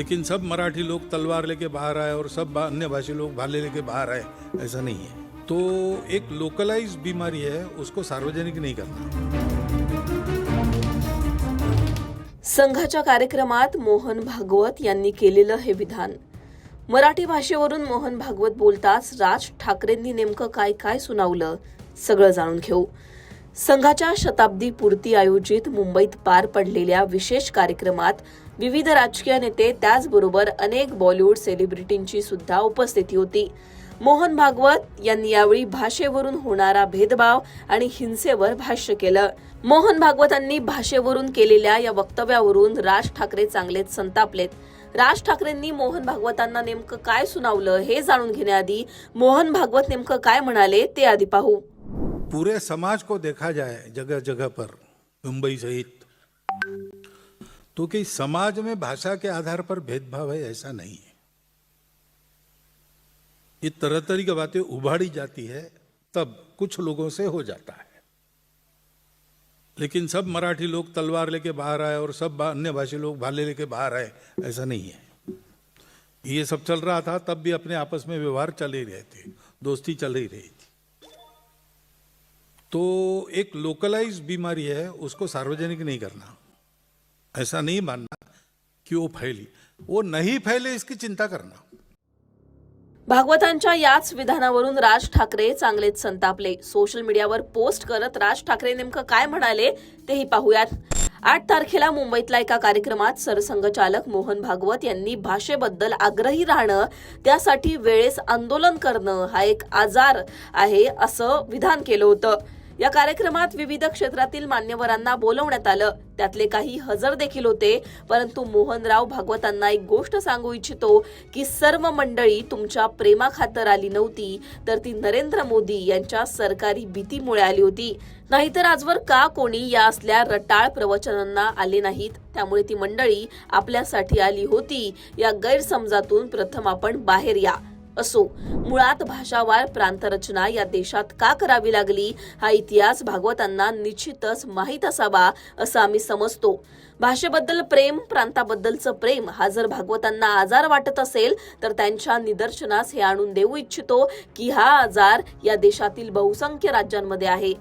लेकिन सब मराठी लोग तलवार लेके बाहर आए और सब अन्य भाषी लोग भाले लेके बाहर आए ऐसा नहीं है। तो एक लोकलाइज बीमारी है उसको सार्वजनिक नहीं करना। संघाच्या कार्यक्रमात मोहन भागवत यांनी केलेलं हे विधान. मराठी भाषेवरून मोहन भागवत बोलताच राज ठाकरेंनी नेमकं काय काय सुनावलं सगळं जाणून घेऊ. संघाच्या शताब्दी पूर्ती आयोजित मुंबईत पार पडलेल्या विशेष कार्यक्रमात विविध राजकीय नेते त्याचबरोबर अनेक बॉलिवूड सेलिब्रिटींची सुद्धा उपस्थिती होती. मोहन भागवत यांनी यावेळी भाषेवरून होणारा भेदभाव आणि हिंसेवर भाष्य केलं. मोहन भागवतांनी भाषेवरून केलेल्या या वक्तव्यावरून राज ठाकरे चांगलेच संतापलेत. राज ठाकरेंनी मोहन भागवतांना नेमकं काय सुनावलं हे जाणून घेण्याआधी मोहन भागवत नेमकं काय म्हणाले ते आधी पाहू. पूरे समाज को देखा जाए जगह जगह पर, मुंबई सहित तो कि समाज में भाषा के आधार पर भेदभाव है, ऐसा नहीं है। ये तरह तरह की बातें उभाड़ी जाती है, तब कुछ लोगों से हो जाता है। लेकिन सब मराठी लोग तलवार लेके बाहर आए और सब अन्य भाषी लोग भाले लेके बाहर आए, ऐसा नहीं है। ये सब चल रहा था, तब भी अपने आपस में व्यवहार चल ही रहे थे, दोस्ती चल ही रही थी। तो एक लोकलाइज बीमारी है उसको सार्वजनिक नहीं करना। ऐसा नहीं मानना कि वो फैली। वो नहीं फैले इसकी चिंता करना। भागवतांच्या याच विधानावरून राज ठाकरे चांगलेच संतापले. सोशल मीडियावर पोस्ट करत राज ठाकरे नेमकं काय म्हणाले तेही पाहूयात. आठ तारखेला मुंबईतल्या एका कार्यक्रमात सरसंघचालक मोहन भागवत यांनी भाषेबद्दल आग्रही राहणं त्यासाठी वेळेस आंदोलन करणं हा एक आजार आहे असं विधान केलं होतं. या कार्यक्रमात विविध क्षेत्रातील मान्यवरांना बोलवण्यात आलं. त्यातले काही हजर देखील होते. परंतु मोहनराव भागवतांना एक गोष्ट सांगू इच्छितो की सर्व मंडळी तुमच्या प्रेमाखातर आली नव्हती तर ती नरेंद्र मोदी यांच्या सरकारी भीतीमुळे आली होती. नाहीतर आजवर का कोणी या असल्या रटाळ प्रवचनांना आले नाहीत? त्यामुळे ती मंडळी आपल्यासाठी आली होती. या गैरसमजातून प्रथम आपण बाहेर या. असो. मुळात भाषावार प्रांतरचना या देशात का करावी लागली? हा इतिहास भागवतांना निश्चितच माहीत असावा असं आम्ही समजतो. भाषेबद्दल प्रेम प्रांताबद्दलचं प्रेम हा जर भागवतांना आजार वाटत असेल तर त्यांच्या निदर्शनास हे आणून देऊ इच्छितो की हा आजार या देशातील बहुसंख्य राज्यांमध्ये आहे.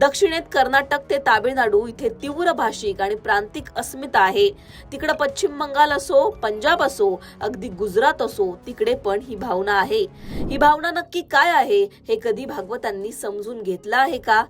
दक्षिणेत कर्नाटक ते तामिळनाडू इथे तीव्र भाषिक आणि प्रांतिक अस्मिता आहे. तिकडे पश्चिम बंगाल असो पंजाब असो अगदी गुजरात असो तिकडे पण ही भावना आहे. ही भावना नक्की काय आहे हे कधी भागवतांनी समजून घेतलं आहे का?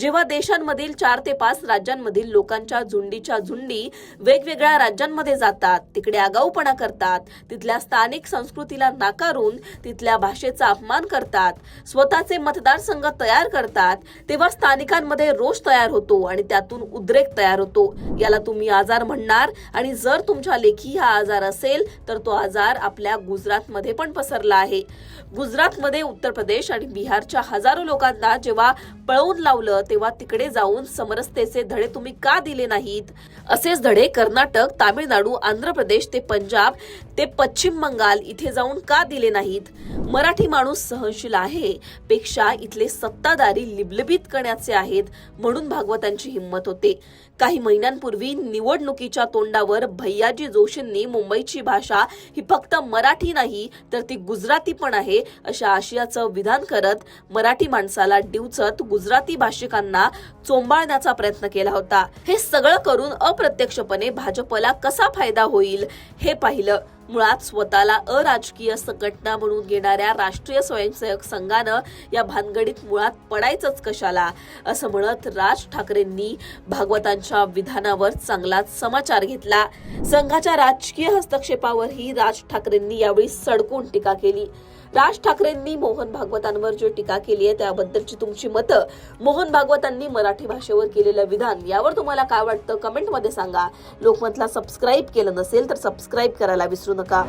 जेव्हा देशांमधील चार ते पाच राज्यांमधील लोकांच्या झुंडीच्या झुंडी वेगवेगळ्या राज्यांमध्ये जातात तिकडे आगाऊपणा करतात तिथल्या स्थानिक संस्कृतीला नाकारून तिथल्या भाषेचा अपमान करतात स्वतःचे मतदारसंघ तयार करतात तेव्हा स्थानिकांमध्ये रोष तयार होतो आणि त्यातून उद्रेक तयार होतो. याला तुम्ही आजार म्हणणार आणि जर तुमच्या लेखी हा आजार असेल तर तो आजार आपल्या गुजरातमध्ये पण पसरला आहे. गुजरातमध्ये उत्तर प्रदेश आणि बिहारच्या हजारो लोकांना जेव्हा पळवून लावलं तेव्हा तिकडे जाऊन समरसतेचे धडे तुम्ही का दिले नाहीत? असेच धडे कर्नाटक तामिळनाडू आंध्र प्रदेश ते पंजाब ते पश्चिम बंगाल इथे जाऊन का दिले नाहीत? मराठी माणूस सहनशील आहे पेक्षा इथले सत्ताधारी लिबलबित करण्याचे आहेत म्हणून भागवतांची हिंमत होते. काही महिन्यांपूर्वी निवडणुकीच्या तोंडावर भैयाजी जोशींनी मुंबईची भाषा ही फक्त मराठी नाही तर ती गुजराती पण आहे अशा आशयाचं विधान करत मराठी माणसाला डिवचत गुजराती भाषिक भाषिकांना चोंबाळण्याचा प्रयत्न केला होता. हे सगळं करून अप्रत्यक्षपणे भाजपला कसा फायदा होईल हे पाहिलं. मुळात स्वतःला अराजकीय संघटना म्हणून घेणाऱ्या राष्ट्रीय स्वयंसेवक संघानं या भानगडीत मुळात पडायचंच कशाला असं म्हणत राज ठाकरेंनी भागवतांच्या विधानावर चांगलाच समाचार घेतला. संघाच्या राजकीय हस्तक्षेपावरही राज ठाकरेंनी यावेळी सडकून टीका केली. राज ठाकरेंनी मोहन भागवतांवर जी टीका केली आहे त्याबद्दलची तुमची मतं. मोहन भागवतांनी मराठी भाषेवर केलेलं विधान यावर तुम्हाला काय वाटतं? कमेंटमध्ये सांगा. लोकमतला सबस्क्राईब केलं नसेल तर सबस्क्राईब करायला विसरू नका.